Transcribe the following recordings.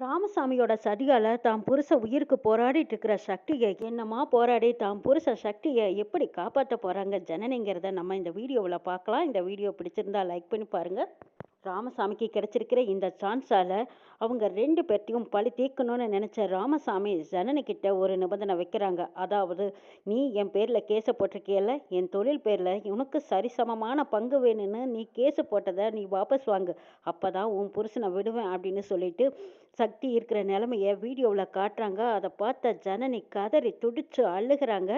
ராமசாமியோட சதிகால தாம் புருஷ உயிருக்கு போராடிட்டு இருக்கிற சக்தியை என்னமா போராடி தாம் புருஷ சக்தியை எப்படி காப்பாற்ற போறாங்க ஜனனிங்கிறத நம்ம இந்த வீடியோவில் பார்க்கலாம். இந்த வீடியோ பிடிச்சிருந்தா லைக் பண்ணி பாருங்க. ராமசாமிக்கு கிடைச்சிருக்கிற இந்த சான்ஸால அவங்க ரெண்டு பேர்த்தையும் பழி தீர்க்கணும்னு நினைச்ச ராமசாமி ஜனனி ஒரு நிபந்தனை வைக்கிறாங்க. அதாவது நீ என் பேர்ல கேஸை போட்டிருக்கியல என் தொழில் பேர்ல உனக்கு சரிசமமான பங்கு வேணும்னு நீ கேஸு போட்டதை நீ வாபஸ் வாங்கு. அப்பதான் உன் புருஷனை விடுவேன் அப்படின்னு சொல்லிட்டு சக்தி இருக்கிற நிலைமைய வீடியோவில் காட்டுறாங்க. அதை பார்த்த ஜனனி கதறி துடிச்சு அழுகிறாங்க.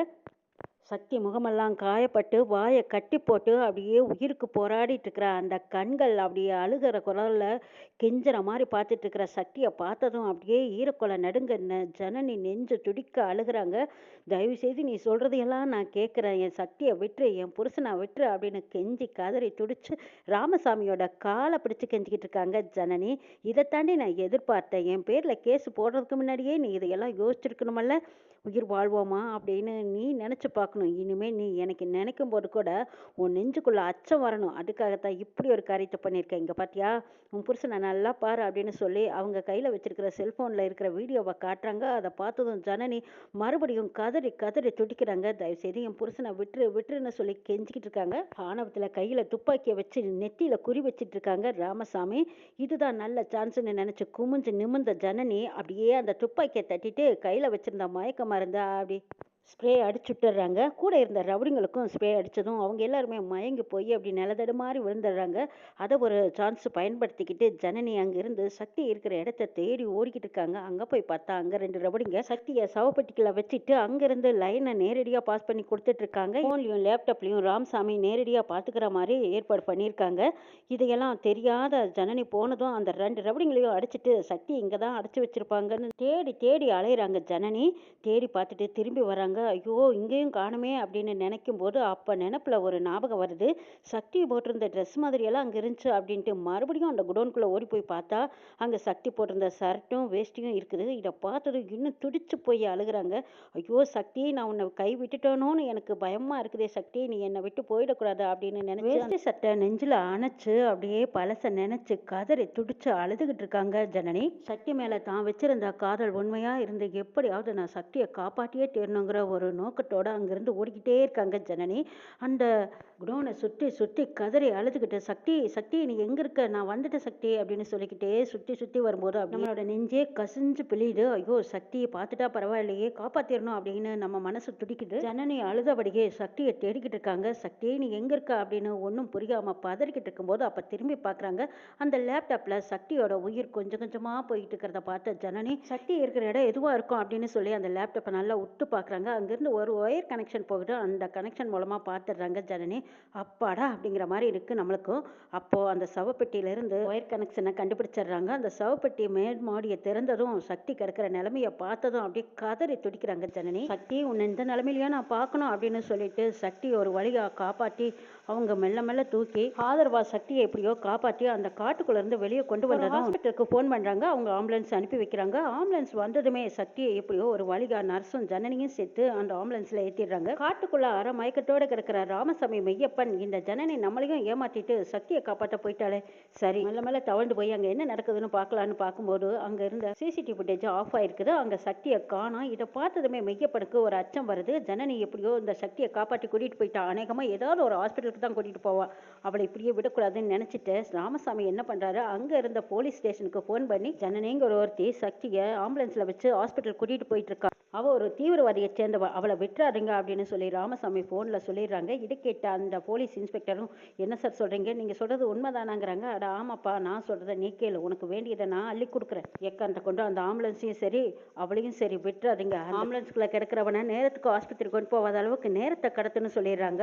சக்தி முகமெல்லாம் காயப்பட்டு வாயை கட்டி போட்டு அப்படியே உயிருக்கு போராடிட்டு இருக்கிற அந்த கண்கள் அப்படியே அழுகிற குரலில் கெஞ்சுற மாதிரி பார்த்துட்டு இருக்கிற சக்தியை பார்த்ததும் அப்படியே ஈரக்குலை நடுங்க ஜனனி நெஞ்சு துடிக்க அழுகுறாங்க. தயவு செய்து நீ சொல்றதையெல்லாம் நான் கேட்குறேன். என் சக்தியை விட்டுரு. என் புருஷனை விட்டுரு அப்படின்னு கெஞ்சி கதறி துடிச்சு ராமசாமியோட காலை பிடிச்சு கெஞ்சிக்கிட்டு இருக்காங்க ஜனனி. இதை தாண்டி நான் எதிர்பார்த்தேன். என் பேரில் கேஸ் போடுறதுக்கு முன்னாடியே நீ இதையெல்லாம் யோசிச்சிருக்கணுமல்ல? உயிர் வாழ்வோமா? அப்படின்னு நீ நினச்சி பார்க்கணும். இனிமேல் நீ எனக்கு நினைக்கும் போது கூட உன் நெஞ்சுக்குள்ள அச்சம் வரணும். அதுக்காகத்தான் இப்படி ஒரு காரியத்தை பண்ணியிருக்கேன் இங்கே பார்த்தியா உன் புருஷனை நல்லா பாரு அப்படின்னு சொல்லி அவங்க கையில் வச்சிருக்கிற செல்ஃபோனில் இருக்கிற வீடியோவை காட்டுறாங்க. அதை பார்த்ததும் ஜனனி மறுபடியும் கதறி கதறி துடிக்கிறாங்க. தயவுசெய்து என் புருஷனை விட்டுரு விட்டுருன்னு சொல்லி கெஞ்சிக்கிட்டு இருக்காங்க. ஆணவத்தில் கையில் துப்பாக்கியை வச்சு நெத்தியில் குறி வச்சிட்டு இருக்காங்க ராமசாமி. இதுதான் நல்ல சான்ஸ்னு நினச்சி குமிஞ்சு நிமிர்ந்த ஜனனி அப்படியே அந்த துப்பாக்கியை தட்டிட்டு கையில் வச்சிருந்த மயக்க மருந்து அப்படி ஸ்ப்ரே அடிச்சு விட்டுறாங்க கூட இருந்த ரவுடிங்களுக்கும் ஸ்ப்ரே அடித்ததும் அவங்க எல்லாருமே மயங்கி போய் அப்படி நிலதடு மாதிரி விழுந்துடுறாங்க அதை ஒரு சான்ஸ் பயன்படுத்திக்கிட்டு ஜனனி அங்கேருந்து சக்தி இருக்கிற இடத்த தேடி ஓடிக்கிட்டு இருக்காங்க. அங்கே போய் பார்த்தா அங்கே ரெண்டு ரவுடிங்க சக்தியை சவப்பெட்டிக்குள்ள வச்சுட்டு அங்கேருந்து லைனை நேரடியாக பாஸ் பண்ணி கொடுத்துட்டு இருக்காங்க. ஃபோன்லையும் லேப்டாப்லையும் ராமசாமி நேரடியாக பார்த்துக்கிற மாதிரி ஏற்பாடு பண்ணியிருக்காங்க. இதையெல்லாம் தெரியாத ஜனனி போனதும் அந்த ரெண்டு ரவுடிங்களையும் அடிச்சிட்டு சக்தி இங்கே தான் அடைச்சி வச்சுருப்பாங்கன்னு தேடி தேடி அலையிறாங்க ஜனனி. தேடி பார்த்துட்டு திரும்பி வராங்க. ஐயோ இங்கேயும் காணுமே அப்படின்னு நினைக்கும் போது அப்போ நினப்பில் ஒரு ஞாபகம் வருது. சக்தி போட்டிருந்த ட்ரெஸ் மாதிரியெல்லாம் அங்கே இருந்துச்சு அப்படின்ட்டு மறுபடியும் அந்த குடோனுக்குள்ளே ஓடி போய் பார்த்தா அங்கே சக்தி போட்டிருந்த ஷர்ட்டும் வேஷ்டியும் இருக்குது. இதை பார்த்தது இன்னும் துடிச்சு போய் அழுகுறாங்க. ஐயோ சக்தி நான் உன்னை கை விட்டுட்டேனோன்னு எனக்கு பயமாக இருக்குதே சக்தி நீ என்னை விட்டு போயிடக்கூடாது? அப்படின்னு நினைச்சு வேஷ்டி சட்டை நெஞ்சில் அணைச்சு அப்படியே பழச நினைச்சு கதறி துடிச்சு அழுதுகிட்டு இருக்காங்க ஜனனி. சக்தி மேலே தான் வச்சிருந்த காதல் உண்மையாக இருந்து எப்படியாவது நான் சக்தியை காப்பாற்றியே தேரணுங்கிற ஒரு நோக்கத்தோட அங்கிருந்து ஓடிக்கிட்டே இருக்காங்க ஜனனி. அந்த குடோனை சுற்றி சுற்றி கதறி அழுதுகிட்டு சக்தி சக்தி நீ எங்க இருக்க? நான் வந்துட்ட சக்தி அப்படின்னு சொல்லிக்கிட்டே சுற்றி சுற்றி வரும்போது அப்படி நம்மளோட நெஞ்சே கசிஞ்சு பிழியுது. ஐயோ சக்தியை பார்த்துட்டா பரவாயில்லையே காப்பாத்திரணும் அப்படின்னு நம்ம மனசு துடிக்குது. ஜனனி அழுதபடியே சக்தியை தேடிக்கிட்டு இருக்காங்க. சக்தி நீ எங்க இருக்க? அப்படின்னு ஒன்றும் புரியாம பதறிக்கிட்டு இருக்கும்போது அப்ப திரும்பி பார்க்குறாங்க அந்த லேப்டாப்ல சக்தியோட உயிர் கொஞ்சம் கொஞ்சமா போயிட்டு இருக்கிறத பார்த்த ஜனனி சக்தி இருக்கிற இடம் எதுவா இருக்கும் அப்படின்னு சொல்லி அந்த லேப்டாப்பை நல்லா விட்டு பார்க்குறாங்க அங்கிருந்து ஒரு ஒயர் கனெக்ஷன் போகுது. அந்த கனெக்ஷன் மூலமா பார்த்துடுறாங்க ஜனனி. அப்பாடா அப்படிங்கிற மாதிரி இருக்குது நம்மளுக்கும். அப்போது அந்த சவப்பெட்டியிலேருந்து ஒயர் கனெக்ஷனை கண்டுபிடிச்சிடுறாங்க. அந்த சவப்பெட்டி மேல் மாடியை திறந்ததும் சக்தி கிடக்கிற நிலமையை பார்த்ததும் அப்படியே கதறி துடிக்கிறாங்க ஜனனி. சக்தி உன்னை இந்த நிலைமையிலயா நான் பார்க்கணும்? அப்படின்னு சொல்லிட்டு சக்தி ஒரு வழியாக காப்பாற்றி அவங்க மெல்ல மெல்ல தூக்கி ஆதரவா சக்தியை எப்படியோ காப்பாற்றி அந்த காட்டுக்குள்ள இருந்து வெளியே கொண்டு வந்ததும் ஹாஸ்பிட்டலுக்கு ஃபோன் பண்றாங்க. அவங்க ஆம்புலன்ஸ் அனுப்பி வைக்கிறாங்க. ஆம்புலன்ஸ் வந்ததுமே சக்தியை எப்படியோ ஒரு வழிகா நர்ஸும் ஜனனியும் சேர்த்து அந்த ஆம்புலன்ஸ்ல ஏத்திடுறாங்க. காட்டுக்குள்ள அரை மயக்கத்தோட கிடக்கிற ராமசாமி மெய்யப்பன் இந்த ஜனனி நம்மளையும் ஏமாத்திட்டு சக்தியை காப்பாற்ற போயிட்டாலே சரி மெல்ல மெல்ல தவழ்ந்து போய் அங்க என்ன நடக்குதுன்னு பார்க்கலான்னு பார்க்கும்போது அங்க இருந்த சிசிடிவி ஃபுட்டேஜ் ஆஃப் ஆயிருக்குது. அங்க சக்தியை காணோம் இதை பார்த்ததுமே மெய்யப்பனுக்கு ஒரு அச்சம் வருது. ஜனனி எப்படியோ இந்த சக்தியை காப்பாற்றி கூட்டிட்டு போயிட்டா. அநேகமா ஏதாவது ஒரு ஹாஸ்பிட்டலுக்கு தான் கூட்டிகிட்டு போவா அவளை இப்படியே விடக்கூடாதுன்னு நினைச்சிட்டு ராமசாமி என்ன பண்றாரு? அங்கே இருந்த போலீஸ் ஸ்டேஷனுக்கு ஃபோன் பண்ணி ஜனனிங்கிற ஒருத்தி சக்தியை ஆம்புலன்ஸில் வச்சு ஹாஸ்பிட்டல் கூட்டிட்டு போயிட்டு அவள் ஒரு தீவிரவாதியை சேர்ந்தவ. அவளை விட்டுறாருங்க அப்படின்னு சொல்லி ராமசாமி ஃபோனில் சொல்லிடுறாங்க. இதை கேட்ட அந்த போலீஸ் இன்ஸ்பெக்டரும் என்ன சார் சொல்கிறீங்க நீங்கள் சொல்கிறது உண்மைதானாங்கிறாங்க. அட ஆமாப்பா நான் சொல்கிறத நீ கேளு. உனக்கு வேண்டியதை நான் அள்ளி கொடுக்குறேன். எக்காந்த கொண்டு அந்த ஆம்புலன்ஸையும் சரி அவளையும் சரி விட்டுறாதீங்க. ஆம்புலன்ஸ்குள்ளே கிடக்கிறவனை நேரத்துக்கு ஆஸ்பத்திரி கொண்டு போகாத அளவுக்கு நேரத்தை கடத்துன்னு சொல்லிடுறாங்க.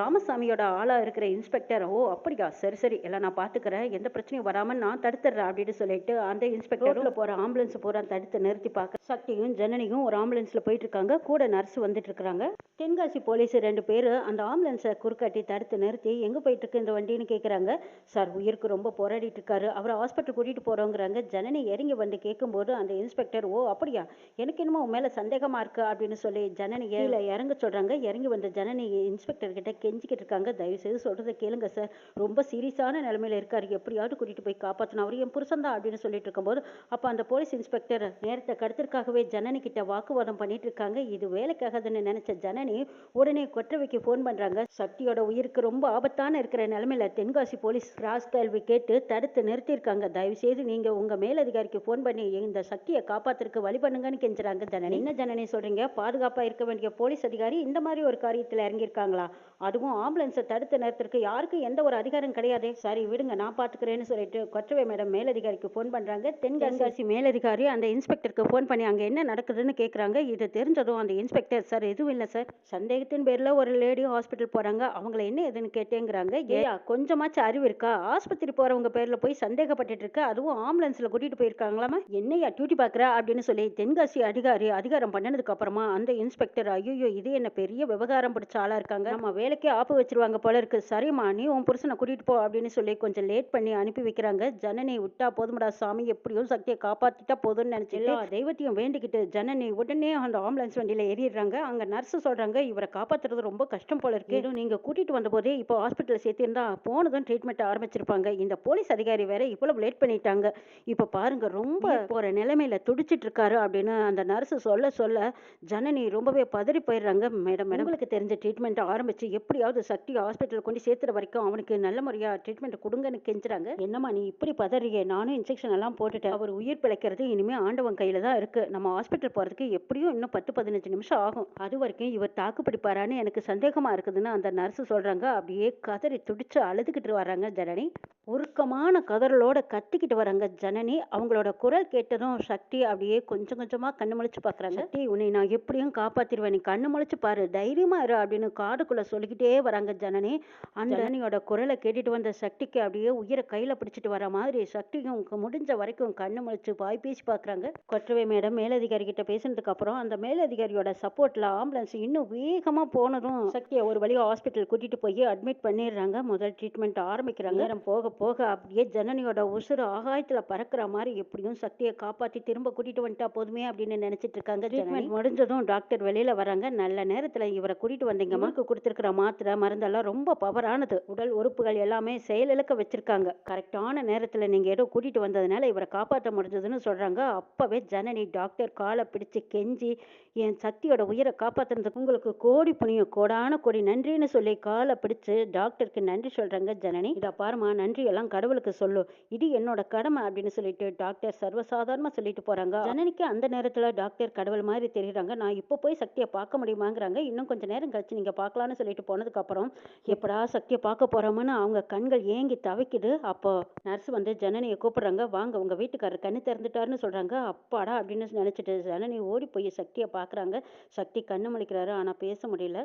ராமசாமியோட ஆளா இருக்கிற இன்ஸ்பெக்டர் ஓ அப்படியா? சரி சரி. எல்லாம் நான் பாத்துக்கிறேன். எந்த பிரச்சனையும் வராம நான் தடுத்துறேன் அப்படின்னு சொல்லிட்டு அந்த இன்ஸ்பெக்டர்ல போற ஆம்புலன்ஸ் பூரா தடுத்து நிறுத்தி பார்க்க சக்தியும் ஜனனியும் ஒரு ஆம்புலன்ஸ்ல போயிட்டு இருக்காங்க கூட நர்ஸ் வந்துட்டு இருக்காங்க தென்காசி போலீஸ் ரெண்டு பேர் அந்த ஆம்புலன்ஸை குறுக்காட்டி தடுத்து நிறுத்தி எங்க போயிட்டு இருக்கு இந்த வண்டின்னு கேக்குறாங்க. சார் உயிருக்கு ரொம்ப போராடிட்டு இருக்காரு. அவரை ஹாஸ்பிட்டல் கூட்டிட்டு போறோங்கிறாங்க. ஜனனி இறங்கி வந்து கேட்கும்போது அந்த இன்ஸ்பெக்டர் ஓ அப்படியா? எனக்கு என்னமோ உன் மேல சந்தேகமா இருக்கு அப்படின்னு சொல்லி ஜனனியை கீழே இறங்க சொல்றாங்க. இறங்கி வந்த ஜனனி இன்ஸ்பெக்டர் கிட்ட கெஞ்சிக்கிட்டு இருக்காங்க. தயவு சொல்கிறத கேளுங்க சார் ரொம்ப சீரியஸான நிலமையில இருக்காரு. எப்படியாவது கூட்டிகிட்டு போய் காப்பாற்றணும் அவர் என் புருஷன் தான் அப்படின்னு சொல்லிட்டு இருக்கும்போது அப்போ அந்த போலீஸ் இன்ஸ்பெக்டர் நேரத்தை கடத்திற்காகவே ஜனனி கிட்ட வாக்குவாதம் பண்ணிட்டு இருக்காங்க. இது வேலைக்காகதுன்னு நினைச்ச ஜனனி உடனே கொற்றவைக்கு ஃபோன் பண்றாங்க. சக்தியோட உயிருக்கு ரொம்ப ஆபத்தான இருக்கிற நிலைமையில தென்காசி போலீஸ் கிராஸ் கேள்வி கேட்டு தடுத்து நிறுத்தியிருக்காங்க. தயவு செய்து நீங்க உங்க மேலதிகாரிக்கு ஃபோன் பண்ணி இந்த சக்தியை காப்பாத்துறதுக்கு வழி பண்ணுங்கன்னு கெஞ்சுறாங்க ஜனனி. என்ன ஜனனி சொல்றீங்க? பாதுகாப்பா இருக்க வேண்டிய போலீஸ் அதிகாரி இந்த மாதிரி ஒரு காரியத்துல இறங்கியிருக்காங்களா? அதுவும் ஆம்புலன்ஸை தடுத்து நிறுத்துறதுக்கு யாருக்கும் எந்த ஒரு அதிகாரம் கிடையாதே. சரி விடுங்க நான் பாத்துக்கிறேன்னு சொல்லிட்டு கொற்றவை மேடம் மேலதிகாரிக்கு ஃபோன் பண்றாங்க. தென்காசி மேலதிகாரி அந்த இன்ஸ்பெக்டருக்கு ஃபோன் பண்ணி அங்க என்ன நடக்குதுன்னு கேக்குறாங்க. இது தெரிஞ்சதும் அந்த இன்ஸ்பெக்டர் சார் எதுவும் இல்லை சார். சந்தேகத்தின் பேர்ல ஒரு லேடி ஹாஸ்பிட்டல் போறாங்க. அவங்கள என்ன ஏதுன்னு கேட்டேங்கிறாங்க. ஏயா கொஞ்சமாச்சும் அறிவு இருக்கா? ஆஸ்பத்திரி போறவங்க பேர்ல போய் சந்தேகப்பட்டுட்டு இருக்க. அதுவும் ஆம்புலன்ஸ்ல கூட்டிட்டு போயிருக்காங்களாமா? என்னையா டியூட்டி பாக்குற? அப்படின்னு சொல்லி தென்காசி அதிகாரி அதிகாரம் பண்ணனதுக்கு அப்புறமா அந்த இன்ஸ்பெக்டர் ஐயோ இது என்ன பெரிய விவகாரம் பிடிச்ச ஆளா இருக்காங்க. நம்ம வேலைக்கே ஆப்பு வச்சிருவாங்க போல இருக்கு. சரிம்மா நீ உன் புருஷனை கூட்டிட்டு போ அப்படின்னு சொல்லி கொஞ்சம் லேட் பண்ணி அனுப்பி வைக்கிறாங்க. ஜனனி விட்டா போதும்டா சாமி எப்படியும் சக்தியை காப்பாத்திட்டா போதும்னு நினைச்சு எல்லா தெய்வத்தையும் வேண்டிக்கிட்டு ஜனனி உடனே அந்த ஆம்புலன்ஸ் வண்டியில ஏறிடுறாங்க. அங்க நர்ஸ் சொல்றாங்க இவரை காப்பாத்துறது ரொம்ப கஷ்டம் போல இருக்கு. ஏதோ நீங்க கூட்டிட்டு வந்த போதே இப்போ ஹாஸ்பிட்டல் சேர்த்திருந்தா போனதும் ட்ரீட்மெண்ட் ஆரம்பிச்சிருப்பாங்க. இந்த போலீஸ் அதிகாரி வேற இவ்வளவு லேட் பண்ணிட்டாங்க. இப்ப பாருங்க ரொம்ப போற நிலைமையில துடிச்சிட்டு இருக்காரு அப்படின்னு அந்த நர்ஸ் சொல்ல சொல்ல ஜனனி ரொம்பவே பதறி போயிடுறாங்க. Madam madam. உங்களுக்கு தெரிஞ்ச ட்ரீட்மெண்ட் ஆரம்பிச்சு எப்படியாவது சக்தி ஹாஸ்பிட்டல் கொண்டு சேர்த்துற வரைக்கும் அவனுக்கு நல்ல முறையா ட்ரீட்மெண்ட் கொடுங்கன்னு கெஞ்சுறாங்க. என்னம்மா நீ இப்படி பதறியே? நானும் இன்ஜெக்ஷன் எல்லாம் போட்டுட்டேன். அவர் உயிர் பிழைக்கிறது இனிமே ஆண்டவன் கையில தான் இருக்கு. நம்ம ஹாஸ்பிட்டல் போறதுக்கு எப்படியும் இன்னும் பத்து பதினஞ்சு நிமிஷம் ஆகும். அது வரைக்கும் இவர் தாக்கு பிடிப்பாரான்னு எனக்கு சந்தேகமா இருக்குதுன்னு அந்த நர்ஸ் சொல்றாங்க. அப்படியே கதறி துடிச்சு அழுதுகிட்டு வராங்க ஜனனி. உருக்கமான கதறலோட கத்திக்கிட்டு வராங்க ஜனனி. அவங்களோட குரல் கேட்டதும் சக்தி அப்படியே கொஞ்சம் கொஞ்சமா கண்ணு முழிச்சு பாக்குறாங்க. சக்தி? உன்னை நான் எப்படியும் காப்பாத்திருவேன். நீ கண்ணு முழிச்சு பாரு. தைரியமா இரு அப்படின்னு காதுக்குள்ள சொல்லிக்கிட்டே வராங்க ஜனனி. அந்த ஜனனியோட குரலை கேட்டுட்டு வந்த சக்திக்கு அப்படியே உயிரை கையில பிடிச்சிட்டு வர மாதிரி சக்தியும் முடிஞ்ச வரைக்கும் கண்ணு முழிச்சு வாய் பேசி பாக்குறாங்க. கொற்றவை மேடம் மேலதிகாரி கிட்ட பேசினதுக்கு அப்புறம் அந்த மேலதிகாரியோட சப்போர்ட்ல ஆம்புலன்ஸ் இன்னும் வேகமா போனதும் சக்தியை ஒரு வழியா ஹாஸ்பிட்டல் கூட்டிட்டு போய் அட்மிட் பண்ணிடுறாங்க. முதல் ட்ரீட்மெண்ட் ஆரம்பிக்கிறாங்க. நேரம் போக போக அப்படியே ஜனனியோட உசுறு ஆகாயத்துல பறக்கிற மாதிரி எப்படியும் சக்தியை காப்பாத்தி திரும்ப கூட்டிட்டு வந்துட்டா போதுமே அப்படின்னு நினைச்சிட்டு இருக்காங்க ட்ரீட்மெண்ட் முடிஞ்சதும் டாக்டர் வெளியில வராங்க. நல்ல நேரத்துல இவரை கூட்டிட்டு வந்தீங்க அம்மாக்கு கொடுத்துருக்கிற மாத்திரை மருந்தெல்லாம் ரொம்ப பவரானது உடல் உறுப்புகள் எல்லாமே செயலிழக்க வச்சிருக்காங்க. கரெக்டான நேரத்துல நீங்க ஏதோ கூட்டிட்டு வந்ததுனால இவரை காப்பாற்ற முடிஞ்சதுன்னு சொல்றாங்க. அப்பவே ஜனனி டாக்டர் காலை பிடிச்சு கெஞ்சி என் சக்தியோட உயிரை காப்பாத்துறதுக்கு உங்களுக்கு கோடி புண்ணியம் கோடான கோடி நன்றின்னு சொல்லி காலை பிடிச்சு டாக்டருக்கு நன்றி சொல்றாங்க ஜனனி. இதை பாருமா நன்றி எல்லாம் கடவுளுக்கு சொல்லு. இது என்னோட கடமை அப்படின்னு சொல்லிட்டு டாக்டர் சர்வசாதாரணமாக சொல்லிட்டு போறாங்க. ஜனனிக்கு அந்த நேரத்தில் டாக்டர் கடவுள் மாதிரி தெரியுறாங்க. நான் இப்போ போய் சக்தியை பார்க்க முடியுமாங்கிறாங்க. இன்னும் கொஞ்ச நேரம் கழிச்சு நீங்க பார்க்கலாம்னு சொல்லிட்டு போனதுக்கு அப்புறம் எப்படா சக்தியை பார்க்க போறோம்னு அவங்க கண்கள் ஏங்கி தவிக்குது. அப்போ நர்ஸ் வந்து ஜனனியை கூப்பிடுறாங்க. வாங்க உங்க வீட்டுக்காரர் கண்ணு திறந்துட்டாருன்னு சொல்றாங்க. அப்பாடா அப்படின்னு நினைச்சிட்டு ஜனனி ஓடி போய் சக்தியை பார்க்கறாங்க. சக்தி கண்ணு முழிக்கிறாரு. ஆனால் பேச முடியல.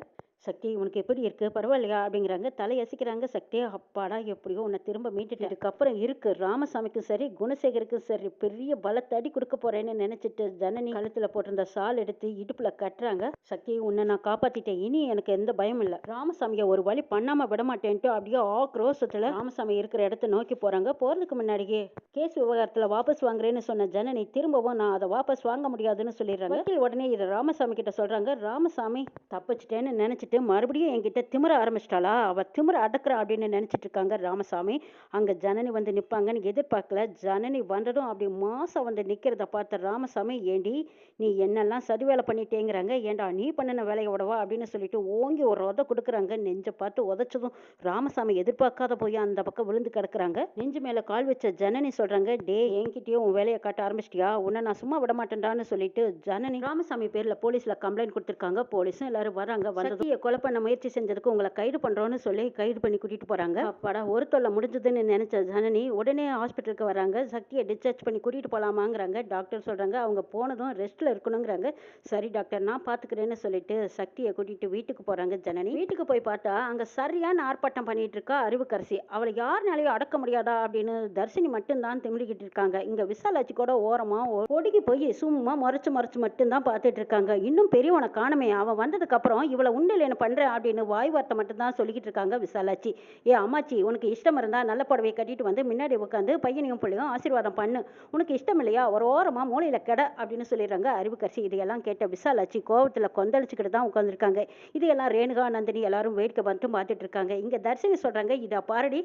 சக்தி உனக்கு எப்படி இருக்கு? பரவாயில்லையா? அப்படிங்கிறாங்க. தலையசிக்கிறாங்க சக்தி அப்பாடா எப்படியோ உன்னை திரும்ப மீட்டுட்டு இதுக்கப்புறம் இருக்கு. ராமசாமிக்கும் சரி குணசேகருக்கும் சரி பெரிய பலத்தடி கொடுக்க போறேன்னு நினைச்சிட்டு ஜனனி கழுத்துல போட்டிருந்த சால் எடுத்து இடுப்புல கட்டுறாங்க. சக்தி உன்னை நான் காப்பாத்திட்டேன். இனி எனக்கு எந்த பயமும் இல்லை. ராமசாமியை ஒரு வழி பண்ணாம விட மாட்டேன்ட்டு அப்படியே ஆக்ரோஷத்துல ராமசாமி இருக்கிற இடத்த நோக்கி போறாங்க. போறதுக்கு முன்னாடியே கேஸ் விவகாரத்துல வாபஸ் வாங்குறேன்னு சொன்ன ஜனனி திரும்பவும் நான் அதை வாபஸ் வாங்க முடியாதுன்னு சொல்லிடுறாங்க. உடனே இதை ராமசாமி கிட்ட சொல்றாங்க. ராமசாமி தப்பிச்சிட்டேன்னு நினைச்சிட்டு மறுபடியும் என்கிட்ட திமிர ஆரம்பிச்சிட்டாளா? அவ திமிர அடக்குறா அப்படின்னு நினைச்சிட்டு இருக்காங்க ராமசாமி. அங்க ஜனனி வந்து நிப்பாங்கன்னு எதிர்பார்க்கல. ஜனனி வந்ததும் அப்படி மாசம் வந்து நிக்கிறத பார்த்த ராமசாமி ஏண்டி நீ என்னெல்லாம் சதி வேலை பண்ணிட்டேங்கிறாங்க? ஏண்டா நீ பண்ணின வேலையை விடவா அப்படின்னு சொல்லிட்டு ஓங்கி ஒரு உத கொடுக்குறாங்க. நெஞ்சை பார்த்து உதைச்சதும் ராமசாமி எதிர்பார்க்காத போய் அந்த பக்கம் விழுந்து கிடக்குறாங்க. நெஞ்சு மேல கால் வச்ச ஜனனி சொல்றாங்க டே என்கிட்டயும் உன் வேலையை காட்ட ஆரம்பிச்சிட்டியா? உன்னை நான் சும்மா விட மாட்டேன்டான்னு சொல்லிட்டு ஜனனி ராமசாமி பேர்ல போலீஸ்ல கம்ப்ளைண்ட் கொடுத்துருக்காங்க. போலீஸும் எல்லாரும் வராங்க. வந்ததும் கொலை பண்ண முயற்சி செஞ்சதுக்கு உங்களை கைது பண்றோம்னு சொல்லி கைது பண்ணி கூட்டிட்டு போறாங்க. அப்பாடா. ஒரு தொல்லை முடிஞ்சதுன்னு நினைச்ச ஜனனி உடனே ஹாஸ்பிட்டலுக்கு வராங்க. சக்தியை டிஸ்சார்ஜ் பண்ணி கூட்டிட்டு போலாமாங்கிறாங்க. டாக்டர் சொல்றாங்க அவங்க போனதும் ரெஸ்ட்ல இருக்கணுங்கிறாங்க. சரி டாக்டர் நான் பாத்துக்கிறேன்னு சொல்லிட்டு சக்தியை கூட்டிட்டு வீட்டுக்கு போறாங்க ஜனனி. வீட்டுக்கு போய் பார்த்தா அங்க சரியான ஆர்ப்பாட்டம் பண்ணிட்டு இருக்கா அறிவுக்கரசி அவளை யாருனாலையும் அடக்க முடியாதா அப்படின்னு தர்ஷினி மட்டும்தான் திமிரிக்கிட்டு இருக்காங்க. இங்க விசாலாச்சி கூட ஓரமா ஒ- ஒடுங்கி போய் சும்மா முறைச்சு முறைச்சு மட்டும்தான் பார்த்துட்டு இருக்காங்க. இன்னும் பெரியவனை காணுமே. அவன் வந்ததுக்கு அப்புறம் இவளை உண்டில கல்யாணம் பண்ணுறேன் அப்படின்னு வாய் வார்த்தை மட்டும்தான் சொல்லிக்கிட்டு இருக்காங்க விசாலாச்சி ஏ அம்மாச்சி உனக்கு இஷ்டம் இருந்தால் நல்ல புடவையை கட்டிட்டு வந்து முன்னாடி உட்காந்து பையனையும் பிள்ளையும் ஆசீர்வாதம் பண்ணு. உனக்கு இஷ்டம் இல்லையா? ஒரு ஓரமாக மூலையில் கெட அப்படின்னு சொல்லிடுறாங்க அறிவுக்கரசி. இதையெல்லாம் கேட்ட விசாலாச்சி கோவத்தில் கொந்தளிச்சுக்கிட்டு தான் உட்காந்துருக்காங்க இதையெல்லாம் ரேணுகா நந்தினி எல்லாரும் வேடிக்கை பண்ணிட்டு பார்த்துட்டு இருக்காங்க. இங்கே தர்ஷினி சொல்கிறாங்க இதை பாரடி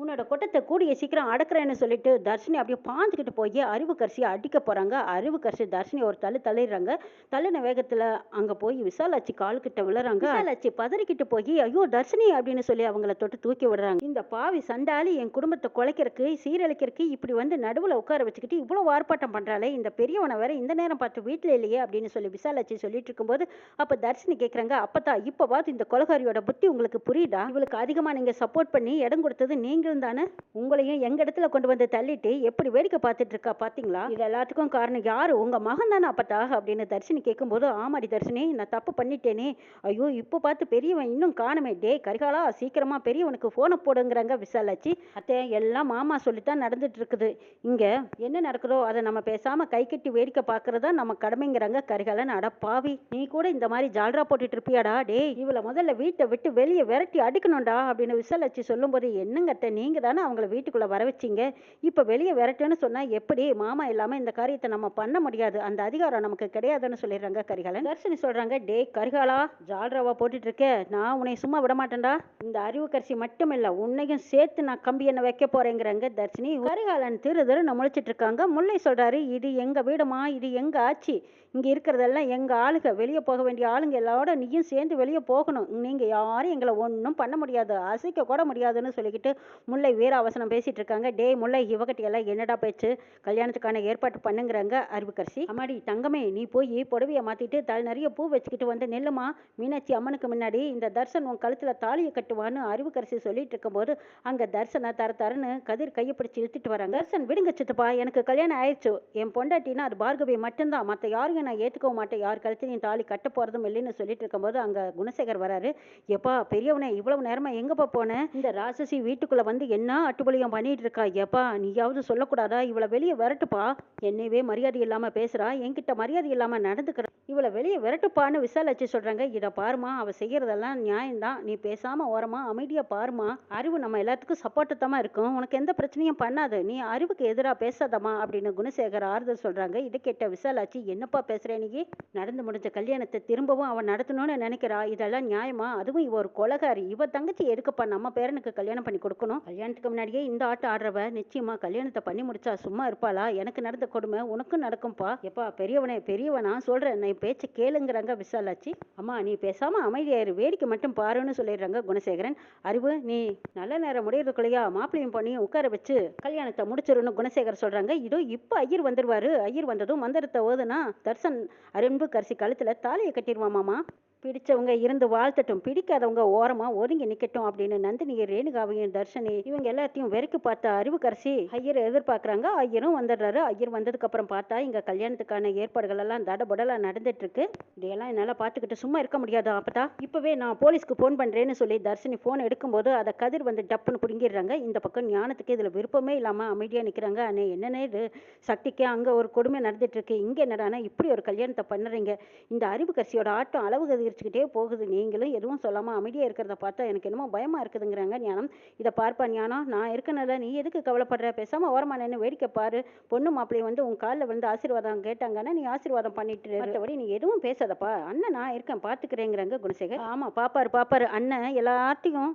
உன்னோட கொட்டத்தை கூடிய சீக்கிரம் அடக்குறேன்னு சொல்லிட்டு தர்ஷினி அப்படியே பாஞ்சுக்கிட்டு போய் அறிவுக்கரிசியை அடிக்க போகிறாங்க அறிவுக்கரிசி தர்ஷினி ஒரு தள்ளு தள்ளிடுறாங்க. தள்ளின வேகத்தில் அங்கே போய் விசாலாட்சி கால்கிட்ட விழுறாங்க. விசாலாட்சி பதறிக்கிட்டு போய் ஐயோ தர்ஷினி அப்படின்னு சொல்லி அவங்கள தொட்டு தூக்கி விடுறாங்க. இந்த பாவி சண்டாளி என் குடும்பத்தை குலைக்கிறதுக்கு சீரழிக்கிறதுக்கு இப்படி வந்து நடுவில் உட்கார வச்சுக்கிட்டு இவ்வளோ ஆர்ப்பாட்டம் பண்ணுறாளே இந்த பெரியவனை வேற இந்த நேரம் பார்த்து வீட்டில் இல்லையே அப்படின்னு சொல்லி விசாலாட்சி சொல்லிட்டு இருக்கும்போது அப்போ தர்ஷினி கேட்குறாங்க அப்பதா இப்போ பார்த்து இந்த கொலகாரியோட புத்தி உங்களுக்கு புரியுதா? இவளுக்கு அதிகமாக நீங்கள் சப்போர்ட் பண்ணி இடம் கொடுத்தது நீங்களும் தானே உங்களையும் எங்க இடத்துல கொண்டு வந்து தள்ளிட்டு எப்படி வேடிக்கை பார்த்துட்டு இருக்கா பாத்தீங்களா? இது எல்லாத்துக்கும் காரணம் யாரு? உங்க மகன் தானே அப்பத்தா அப்படின்னு தர்ஷினி கேட்கும்போது ஆமாடி தர்ஷினி நான் தப்பு பண்ணிட்டேனே. ஐயோ இப்போ பார்த்து பெரியவன் இன்னும் காணுமே. டே கரிகாலா சீக்கிரமா பெரியவனுக்கு போனை போடுங்கிறாங்க விசாலாச்சி. அத்தை எல்லாம் மாமா சொல்லித்தான் நடந்துட்டு இருக்குது இங்க என்ன நடக்குதோ அதை நம்ம பேசாம கை கட்டி வேடிக்கை பார்க்கறதா நம்ம கடமைங்கிறாங்க கரிகாலன். அட பாவி நீ கூட இந்த மாதிரி ஜால்ரா போட்டுட்டு இருப்பியாடா? டே இவளை முதல்ல வீட்டை விட்டு வெளியே விரட்டி அடிக்கணும்டா அப்படின்னு விசாலாச்சி சொல்லும்போது என்னங்க அத்தை நீங்கள் தானே அவங்கள வீட்டுக்குள்ளே வர வச்சீங்க? இப்போ வெளியே விரட்டுன்னு சொன்னால் எப்படி? மாமா இல்லாமல் இந்த காரியத்தை நம்ம பண்ண முடியாது. அந்த அதிகாரம் நமக்கு கிடையாதுன்னு சொல்லிடுறாங்க கரிகாலன். தர்ஷினி சொல்கிறாங்க டே கரிகாலா ஜால்ராவா போட்டுட்டு இருக்க நான் உன்னை சும்மா விட மாட்டேன்டா இந்த அறிவு கரிசி மட்டும் இல்லை உன்னையும் சேர்த்து நான் கம்பி என்ன வைக்க போகிறேங்கிறாங்க தர்ஷினி. கரிகாலன் திரு திருன்னு முழிச்சிட்டு இருக்காங்க. முல்லை சொல்கிறாரு இது எங்கள் வீடுமா? இது எங்கள் ஆட்சி இங்கே இருக்கிறதெல்லாம் எங்கள் ஆளுங்க. வெளியே போக வேண்டிய ஆளுங்க எல்லாரோட நீயும் சேர்ந்து வெளியே போகணும். நீங்கள் யாரும் எங்களை ஒன்றும் பண்ண முடியாது. அசைக்க கூட முடியாதுன்னு சொல்லிக்கிட்டு முல்லை வீராவசனம் பேசிட்டு இருக்காங்க டேய் முல்லை இவகிட்ட எல்லாம் என்னடா பேச்சு? கல்யாணத்துக்கான ஏற்பாட்டு பண்ணுங்கிறாங்க அறிவுக்கரசி அம்மாடி தங்கமே நீ போய் புடவையை மாத்திட்டு தலை நிறைய பூ வச்சுக்கிட்டு வந்து நெல்லுமா? மீனாட்சி அம்மனுக்கு முன்னாடி இந்த தர்சன் உன் கழுத்துல தாலியை கட்டுவான்னு அறிவுக்கரசி சொல்லிட்டு இருக்கும்போது அங்க தர்சனை தர தரன்னு கதிர் கையை பிடிச்சி இழுத்துட்டு வராங்க. தர்சன் விடுங்க சித்தப்பா எனக்கு கல்யாணம் ஆயிடுச்சு. என் பொண்டாட்டினா அது பார்கவி மட்டும்தான். மற்ற யாரையும் நான் ஏத்துக்கவும் மாட்டேன். யார் கழுத்துலையும் தாலி கட்ட போறதும் இல்லைன்னு சொல்லிட்டு இருக்கும்போது அங்க குணசேகர் வராரு. எப்பா பெரியவனே இவ்வளவு நேரமா எங்கப்பா போனேன் இந்த ராசசி வீட்டுக்குள்ள வந்து என்ன அட்டுப்பலியம் பண்ணிட்டு இருக்கா எப்பா நீயாவது சொல்லக்கூடாதா? இவளை வெளியே விரட்டுப்பா. என்னையவே மரியாதை இல்லாம பேசுறா. என்கிட்ட மரியாதை இல்லாம நடந்துக்கிற. இவளை வெளியே விரட்டுப்பான்னு விசாலாச்சி சொல்றாங்க. இதை பாருமா அவ செய்யறதெல்லாம் நியாயம்தான். நீ பேசாம ஓரமா அமைதியா பாருமா. அறிவு நம்ம எல்லாத்துக்கும் சப்போர்ட்டு இருக்கும். உனக்கு எந்த பிரச்சனையும் பண்ணாது. நீ அறிவுக்கு எதிராக பேசாதம்மா அப்படின்னு குணசேகர் ஆறுதல் சொல்றாங்க. இதை கேட்ட விசாலாச்சி என்னப்பா பேசுகிற நீ? நடந்து முடிஞ்ச கல்யாணத்தை திரும்பவும் அவன் நடத்தணும்னு நினைக்கிறா? இதெல்லாம் நியாயமா? அதுவும் இவ ஒரு கொலகாரி. இவ தங்கச்சி எதுக்குப்பா நம்ம பேரனுக்கு கல்யாணம் பண்ணி கொடுக்கணும்? கல்யாணத்துக்கு முன்னாடியே இந்த ஆட்டம் ஆடுறவ நிச்சயமா கல்யாணத்தை பண்ணி முடிச்சா சும்மா இருப்பாளா? எனக்கு நடந்த கொடுமை உனக்கும் நடக்கும்பா. எப்பா பெரியவனே பெரியவனா? சொல்றேன். நான் பேச்ச கேளுங்கிறாங்க விசாலாச்சி. அம்மா நீ பேசாம அமைதியாயிரு. வேடிக்கை மட்டும் பாருன்னு சொல்லிடுறாங்க குணசேகரன். அறிவு நீ நல்ல நேரம் முடியறதுக்குள்ளையா? மாப்பிளையும் பண்ணியும் உட்கார வச்சு கல்யாணத்தை முடிச்சிருன்னு குணசேகர் சொல்றாங்க. இதோ இப்போ ஐயர் வந்துருவாரு. ஐயர் வந்ததும் மந்திரத்தை ஓதுனா தர்சன் அரும்பு கரிசி கழுத்துல தாலியை கட்டிடுவாமாமா பிடிச்சவங்க இருந்து வாழ்த்தட்டும் பிடிக்காதவங்க ஓரமா ஒதுங்கி நிக்கட்டும் அப்படின்னு நந்தினி ரேணுகாவையும் தர்ஷனி இவங்க எல்லாத்தையும் வெறுக்கு பார்த்த அறிவுக்கரசி ஐயர் எதிர்பார்க்கறாங்க. ஐயரும் வந்துடுறாரு. ஐயர் வந்ததுக்கு அப்புறம் பார்த்தா இங்க கல்யாணத்துக்கான ஏற்பாடுகள் எல்லாம் தடபுடலா நடந்துட்டு இருக்கு இதையெல்லாம் என்னால பாத்துக்கிட்டு சும்மா இருக்க முடியாது அப்பதா? இப்பவே நான் போலீஸ்க்கு போன் பண்றேன்னு சொல்லி தர்ஷினி போன் எடுக்கும்போது அதை கதிர் வந்து டப்புன்னு பிடுங்கிடுறாங்க. இந்த பக்கம் ஞானத்துக்கு இதுல விருப்பமே இல்லாம அமைதியா நிக்கிறாங்க. அண்ணே என்னன்னே இது? சக்திக்கு அங்க ஒரு கொடுமை நடந்துட்டு இருக்கு இங்க என்னடானா இப்படி ஒரு கல்யாணத்தை பண்ணுறீங்க இந்த அறிவுக்கரசியோட ஆட்டம் அளவு அதிகரிச்சுக்கிட்டே போகுது. நீங்களும் எதுவும் சொல்லாமல் அமைதியாக இருக்கிறத பார்த்தா எனக்கு என்னமோ பயமாக இருக்குதுங்கிறாங்க ஞானம். இதை பார்ப்பா ஞானம். நான் இருக்கனால நீ எதுக்கு கவலைப்படுற? பேசாமல் ஓரமாக நின்று வேடிக்கை பாரு. பொண்ணு மாப்பிள்ளை வந்து உன் காலில் வந்து ஆசீர்வாதம் கேட்டாங்கன்னா நீ ஆசீர்வாதம் பண்ணிட்டு மற்றபடி நீ எதுவும் பேசாதப்பா. அண்ணன் நான் இருக்கேன். பார்த்துக்கிறேங்கிறாங்க குணசேகர். ஆமாம் பாப்பாரு பாப்பாரு. அண்ணன் எல்லாத்தையும்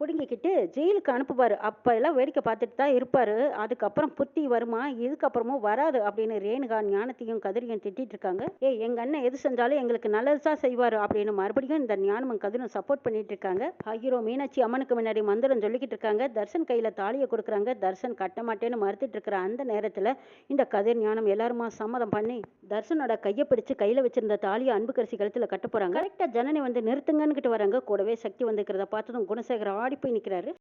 பிடுங்கிக்கிட்டு ஜெயிலுக்கு அனுப்புவார். அப்போ எல்லாம் வேடிக்கை பார்த்துட்டு தான் இருப்பார். அதுக்கப்புறம் புத்தி வருமா? இதுக்கப்புறமும் வராது அப்படின்னு ரேணுகா ஞானத்தையும் கதிரையும் திட்டிட்டு இருக்காங்க. ஏ எங்கள் அண்ணன் எது செஞ்சாலும் எங்களுக்கு நல்லது தான் செய்வார் அப்படின்னு மறுபடியும் இந்த ஞானமும் கதிரும் சப்போர்ட் பண்ணிட்டு இருக்காங்க. ஹீரோ மீனாட்சி அம்மனுக்கு முன்னாடி மந்திரம் சொல்லிக்கிட்டு இருக்காங்க. தர்சன் கையில் தாலியை கொடுக்குறாங்க. தர்சன் கட்ட மாட்டேன்னு மறுத்துட்டு இருக்கிற அந்த நேரத்தில் இந்த கதிர் ஞானம் எல்லாருமா சம்மதம் பண்ணி தர்சனோட கையை பிடிச்சு கையில் வச்சிருந்த தாலியை அன்புக்கரசி கழுத்தில் கட்ட போகிறாங்க கரெக்டாக ஜனனி வந்து நிறுத்துங்கன்னுக்கிட்டு வராங்க. கூடவே சக்தி வந்துக்கிறத பார்த்ததும் குணசேகர ஆடி போய் நிற்கிறாரு